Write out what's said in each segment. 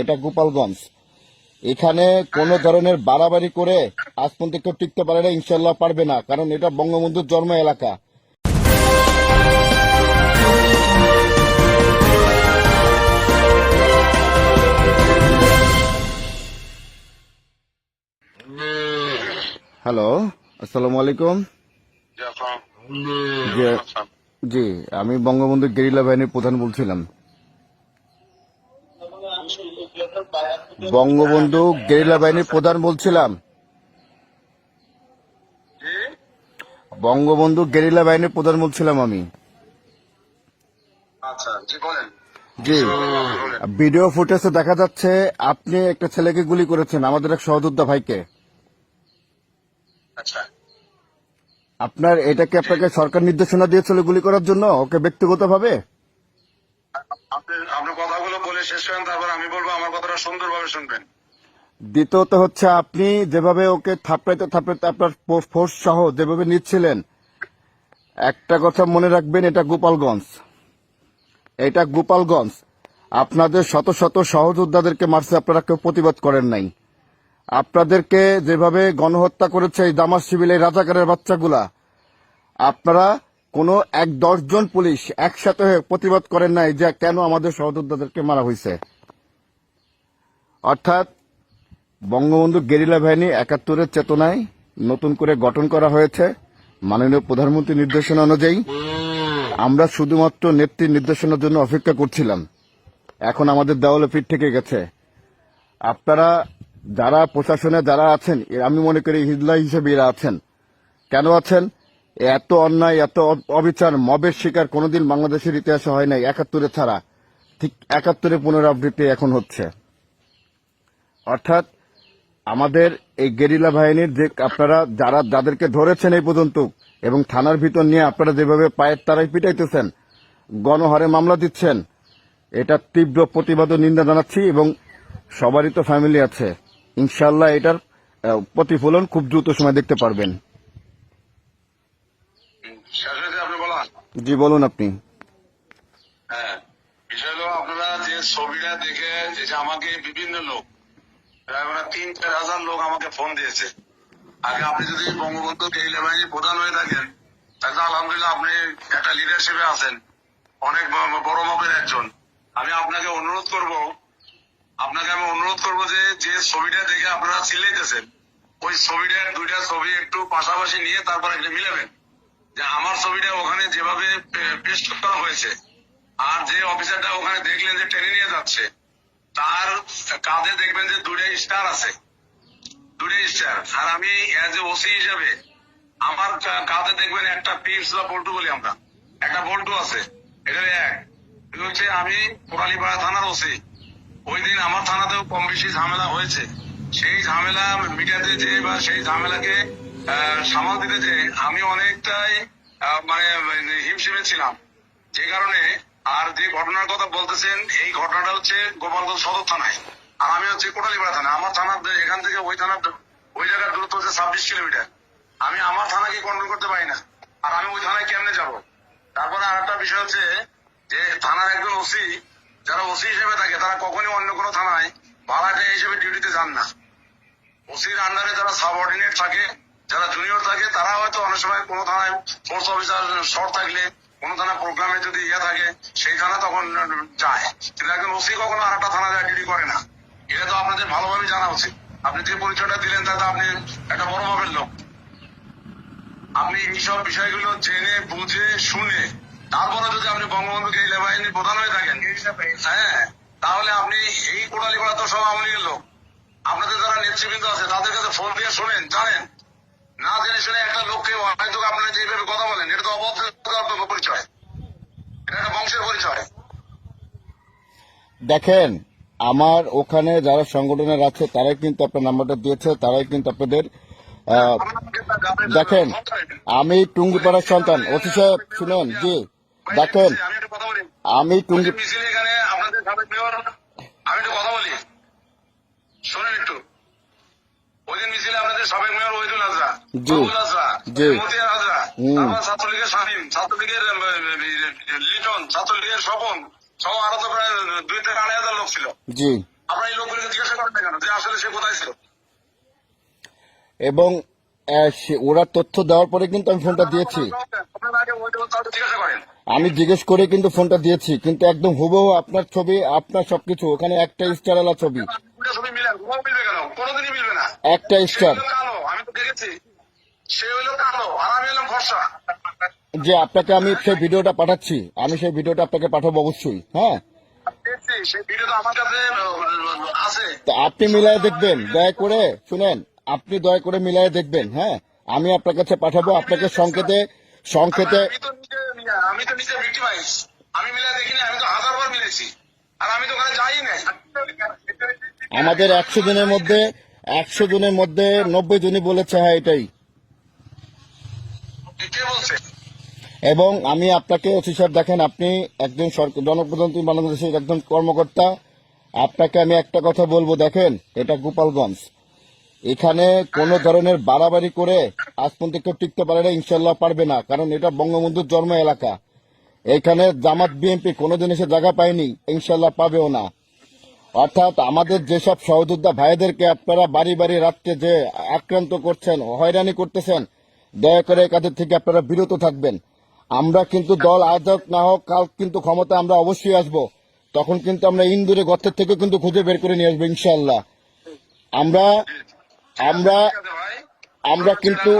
এটা গোপালগঞ্জ। এখানে কোনো ধরনের বাড়াবাড়ি করে আজ পর্যন্ত কেউ টিকতে পারে না ইনশাল্লাহ পারবে না কারণ এটা বঙ্গবন্ধুর জন্ম এলাকা। হ্যালো আসসালামু আলাইকুম। জি আমি বঙ্গবন্ধু গেরিলা বাহিনীর প্রধান বলছিলাম। বঙ্গবন্ধু গেরিলা বাহিনীর প্রধান বলছিলাম। বঙ্গবন্ধু গেরিলা বাহিনীর প্রধান বলছিলাম আমি। আচ্ছা জি ভিডিও ফুটেজে দেখা যাচ্ছে আপনি একটা ছেলেকে গুলি করেছেন আমাদের এক সহযোদ্ধা ভাইকে। আচ্ছা। আপনার এটা কি আপনাকে সরকার নির্দেশনা দিয়েছিল গুলি করার জন্য ওকে ব্যক্তিগতভাবে? আপনি শেষ তারপর আমি বলব আমার কথাটা সুন্দরভাবে শুনবেন। দ্বিতীয়ত হচ্ছে আপনি যেভাবে ওকে থাপড়াইতে থাপড়াইতে আপনার ফোর্স সহ যেভাবে নিচ্ছিলেন, একটা কথা মনে রাখবেন, এটা গোপালগঞ্জ। এটা গোপালগঞ্জ। আপনাদের শত শত সহযোদ্ধাদেরকে মারছে, আপনারা কেউ প্রতিবাদ করেন নাই। আপনাদেরকে যেভাবে গণহত্যা করেছে এই দামাস এই রাজাকারের বাচ্চাগুলা, আপনারা কোনো এক দশজন পুলিশ একসাথে হয়ে প্রতিবাদ করেন নাই যে কেন আমাদের সহযোদ্ধাদেরকে মারা হয়েছে। অর্থাৎ বঙ্গবন্ধু গেরিলা বাহিনী একাত্তরের চেতনায় নতুন করে গঠন করা হয়েছে। মাননীয় প্রধানমন্ত্রী নির্দেশনা অনুযায়ী আমরা শুধুমাত্র নেত্রীর নির্দেশনার জন্য অপেক্ষা করছিলাম। এখন আমাদের দেওয়ালে পিঠ থেকে গেছে। আপনারা যারা প্রশাসনে যারা আছেন আমি মনে করি হিজলা হিসেবে এরা আছেন। কেন আছেন? এত অন্যায়, এত অবিচার, মবের শিকার কোনোদিন বাংলাদেশের ইতিহাসে হয় নাই, একাত্তরে ছাড়া। ঠিক একাত্তরে পুনরাবৃত্তি এখন হচ্ছে। অর্থাৎ আমাদের এই গেরিলা বাহিনীর যে আপনারা যারা, যাদেরকে ধরেছেন এই পর্যন্ত এবং থানার ভিতর নিয়ে আপনারা যেভাবে পায়ের তারাই পিটাইতেছেন, গণহারে মামলা দিচ্ছেন, এটা তীব্র প্রতিবাদ ও নিন্দা জানাচ্ছি এবং সবারই তো ফ্যামিলি আছে। ইনশাল্লাহ এটার প্রতিফলন খুব দ্রুত সময় দেখতে পারবেন। শেষ হয়েছে আপনি বলান। জি বলুন আপনি। হ্যাঁ বিষয় হলো আপনারা যে ছবিটা দেখে যে আমাকে বিভিন্ন লোক প্রায় মানে তিন চার হাজার লোক আমাকে ফোন দিয়েছে। আগে আপনি যদি বঙ্গবন্ধু বাহিনীর প্রধান হয়ে থাকেন তাহলে আলহামদুলিল্লাহ আপনি একটা লিডারশিপে আছেন। অনেক বড় মাপের একজন। আমি আপনাকে অনুরোধ করব আপনাকে আমি অনুরোধ করব যে যে ছবিটা দেখে আপনারা চিল্লাইতেছেন ওই ছবিটার দুইটা ছবি একটু পাশাপাশি নিয়ে তারপর একটা মিলাবেন। যে আমার ছবিটা ওখানে যেভাবে পেস্ট করা হয়েছে, আর যে অফিসারটা ওখানে দেখলেন যে টেনে নিয়ে যাচ্ছে, তার কাঁধে দেখবেন যে দুইটা স্টার আছে। দুইটা স্টার। আর আমি অ্যাজ এ ওসি হিসাবে, আমার কা- কাঁধে দেখবেন একটা পিপস বা বল্টু বলি আমরা। একটা বল্টু আছে এটা এক। হচ্ছে আমি কোরালীপাড়া থানার ওসি ওই দিন আমার থানাতেও কম বেশি ঝামেলা হয়েছে। সেই ঝামেলা মিডিয়াতে যে বা সেই ঝামেলাকে সামাল দিতে যে আমি অনেকটাই মানে হিমশিমে ছিলাম। যে কারণে আর যে ঘটনার কথা বলতেছেন, এই ঘটনাটা হচ্ছে গোপালগঞ্জ সদর থানায়। আর আমি হচ্ছে কোটালীপাড়া থানা। আমার থানার এখান থেকে ওই থানার ওই জায়গার দূরত্ব হচ্ছে ছাব্বিশ কিলোমিটার। আমি আমার থানাকে কন্ট্রোল করতে পারি না। আর আমি ওই থানায় কেমনে যাব? তারপরে আর একটা বিষয় হচ্ছে যে, থানার একজন ওসি, যারা ওসি হিসেবে থাকে, তারা কখনই অন্য কোনো থানায় ভাড়াটে হিসেবে ডিউটিতে যান না। ওসির আন্ডারে যারা সাবঅর্ডিনেট থাকে যারা জুনিয়র থাকে, তারা হয়তো অনেক সময় কোনো থানায় ফোর্স অফিসার শর্ট থাকলে, কোনো থানা প্রোগ্রামে যদি ইয়ে থাকে, সেই থানা তখন যায়। কিন্তু একজন ওসি কখনো আর একটা থানা যায়, ডিউটি করে না। এটা তো আপনাদের ভালোভাবে জানা উচিত। আপনি যে পরিচয়টা দিলেন, তাতে আপনি একটা বড় মাপের লোক। আপনি এইসব বিষয়গুলো জেনে, বুঝে, শুনে, তারপরে যদি আপনি বঙ্গবন্ধু গেরিলা বাহিনীর প্রধান হয়ে থাকেন হ্যাঁ তাহলে আপনি এই কোটালি করা তো সব আওয়ামী লীগের লোক। আপনাদের যারা নেতৃবৃন্দ আছে, তাদের কাছে ফোন দিয়ে শোনেন, জানেন। না জেনে শুনে একটা লোককে হয়তো আপনারা যেভাবে কথা বলেন এটা তো পরিচয়। এটা একটা বংশের পরিচয়। দেখেন আমার ওখানে যারা সংগঠনের আছে তারাই কিন্তু আপনার নাম্বারটা দিয়েছে তারাই কিন্তু আপনাদের দেখেন আমি টুঙ্গিপাড়ার সন্তান। ওসি সাহেব শুনেন জি দেখেন আমি টুঙ্গি আমি একটু কথা বলি। শোনেন একটু। দিন মিছিলে আপনাদের সাবেক মেয়র ওহিদুল হাজরা। বাবুল হাজরা মতিয়ার হাজরা তারপর ছাত্রলীগের শামীম ছাত্রলীগের লিটন ছাত্রলীগের স্বপন সহ আরও তো প্রায় দুই থেকে আড়াই হাজার লোক ছিল। জি। সে কোথায় ছিল? এবং ওরা তথ্য দেওয়ার পরে কিন্তু আমি ফোনটা দিয়েছি। জিজ্ঞাসা করেন। আমি জিজ্ঞেস করে কিন্তু ফোনটা দিয়েছি কিন্তু একদম হুবহু আপনার ছবি আপনার সবকিছু ওখানে একটা দুটো ছবি। কোনোদিনই মিলবে না। একটা স্টার কালো আমি তো দেখেছি সে হলো কালো আর আমি হলাম ফর্সা। যে আপনাকে আমি সেই ভিডিওটা পাঠাচ্ছি আমি সেই ভিডিওটা আপনাকে পাঠাবো অবশ্যই হ্যাঁ? আপনি মিলায় দেখবেন দয়া করে শুনেন আপনি দয়া করে মিলায় দেখবেন হ্যাঁ? আমি আপনার কাছে পাঠাবো আপনাকে সংকেতে সংকেতে আমি তো নিজে আমি ভিক্টিমাইজ দেখিনি আমি তো হাজার বার মিলেছি আর আমি তো ওখানে যাই না আমাদের একশো জনের মধ্যে একশো জনের মধ্যে নব্বই জনই বলেছে হ্যাঁ এটাই। এবং আমি আপনাকে ওসি সাহেব দেখেন আপনি একজন জনপ্রতিনিধি বাংলাদেশের একজন কর্মকর্তা। আপনাকে আমি একটা কথা বলব দেখেন এটা গোপালগঞ্জ। এখানে কোনো ধরনের বাড়াবাড়ি করে আজ পর্যন্ত কেউ টিকতে পারে না ইনশাল্লাহ পারবে না কারণ এটা বঙ্গবন্ধুর জন্ম এলাকা। এখানে জামাত বিএনপি কোনোদিন এসে জায়গা পায়নি ইনশাল্লাহ পাবেও না। অর্থাৎ আমাদের যেসব সহযোদ্ধা ভাইদেরকে আপনারা বাড়ি বাড়ি রাত্রে যে আক্রান্ত করছেন, হয়রানি করতেছেন, দয়া করে কাদের থেকে আপনারা বিরত থাকবেন। আমরা কিন্তু দল আজ না হোক, কাল কিন্তু ক্ষমতা আমরা অবশ্যই আসব। তখন কিন্তু আমরা ইন্দুরে গর্তের থেকে কিন্তু খুঁজে বের করে নিয়ে আসব ইনশাল্লাহ আমরা আমরা আমরা কিন্তু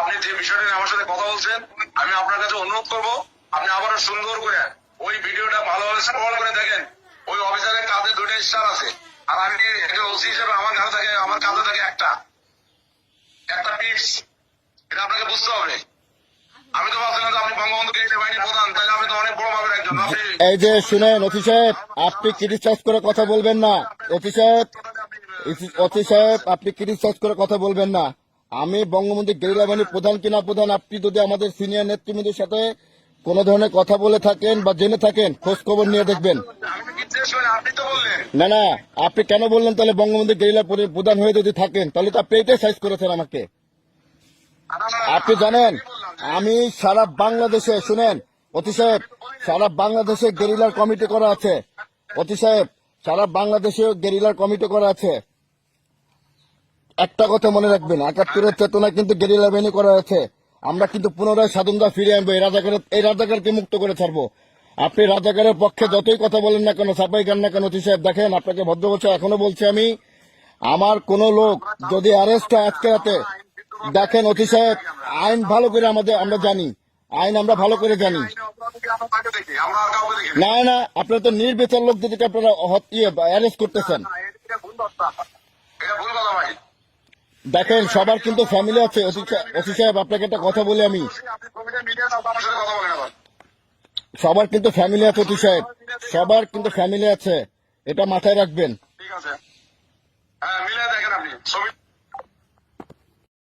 আপনি যে আমার সাথে কথা বলছেন, আমি আপনার কাছে অনুরোধ করব, আপনি আবারও সুন্দর করে ওই ভিডিওটা ভালোভাবে স্ক্রল করে দেখেন। ওই অফিসারের কাঁধে দুইটা স্টার আছে। আর আমি একটা ওসি হিসেবে আমার কাছে থাকে, আমার কাঁধে থাকে একটা। একটা পিপস এটা আপনাকে বুঝতে হবে। এই যে শুনেন, অতি সাহেব, আপনি ক্রিটিসাইজ করে কথা বলবেন না। অতি সাহেব অতি সাহেব, আপনি ক্রিটিসাইজ করে কথা বলবেন না। আমি বঙ্গবন্ধু গেরিলা বাহিনীর প্রধান কিনা প্রধান, আপনি যদি আমাদের সিনিয়র নেতৃবৃন্দের সাথে কোনো ধরনের কথা বলে থাকেন বা জেনে থাকেন, খোঁজ খবর নিয়ে দেখবেন। না না, আপনি কেন বললেন তাহলে বঙ্গবন্ধু গেরিলা পরি- প্রধান হয়ে যদি থাকেন, তাহলে তো আপনি এটাই সাইজ করেছেন আমাকে। আপনি জানেন, আমি সারা বাংলাদেশে, শুনেন, অতি সাহেব, সারা বাংলাদেশে গেরিলার কমিটি করা আছে। অতি সাহেব, সারা বাংলাদেশে গেরিলার কমিটি করা আছে। একটা কথা মনে রাখবেন, একাত্তরের চেতনা কিন্তু গেরিলা বাহিনী করা আছে। আমরা কিন্তু পুনরায় স্বাধীনতা ফিরে আনব, এই রাজাকারের এই রাজাকারকে মুক্ত করে ছাড়বো। আপনি রাজাকারের পক্ষে যতই কথা বলেন না কেন সাপাই গান না কেন, অতি সাহেব, দেখেন আপনাকে ভদ্র বলছে এখনও বলছি আমি, আমার কোন লোক যদি অ্যারেস্ট হয় আজকে রাতে, দেখেন অতি সাহেব, আইন ভালো করে আমাদের আমরা জানি, আইন আমরা ভালো করে জানি। না না, আপনারা তো নির্বিচার লোক যদি আপনারা হত- ইয়ে অ্যারেস্ট করতেছেন এটা ভুল কথা এটা ভুল কথা ভাই দেখেন, সবার কিন্তু ফ্যামিলি আছে। ওসি সাহেব আপনাকে একটা কথা বলি আমি। সবার কিন্তু ফ্যামিলি আছে অতি সাহেব। সবার কিন্তু ফ্যামিলি আছে। এটা মাথায় রাখবেন। ঠিক আছে। হ্যাঁ দেখেন আপনি।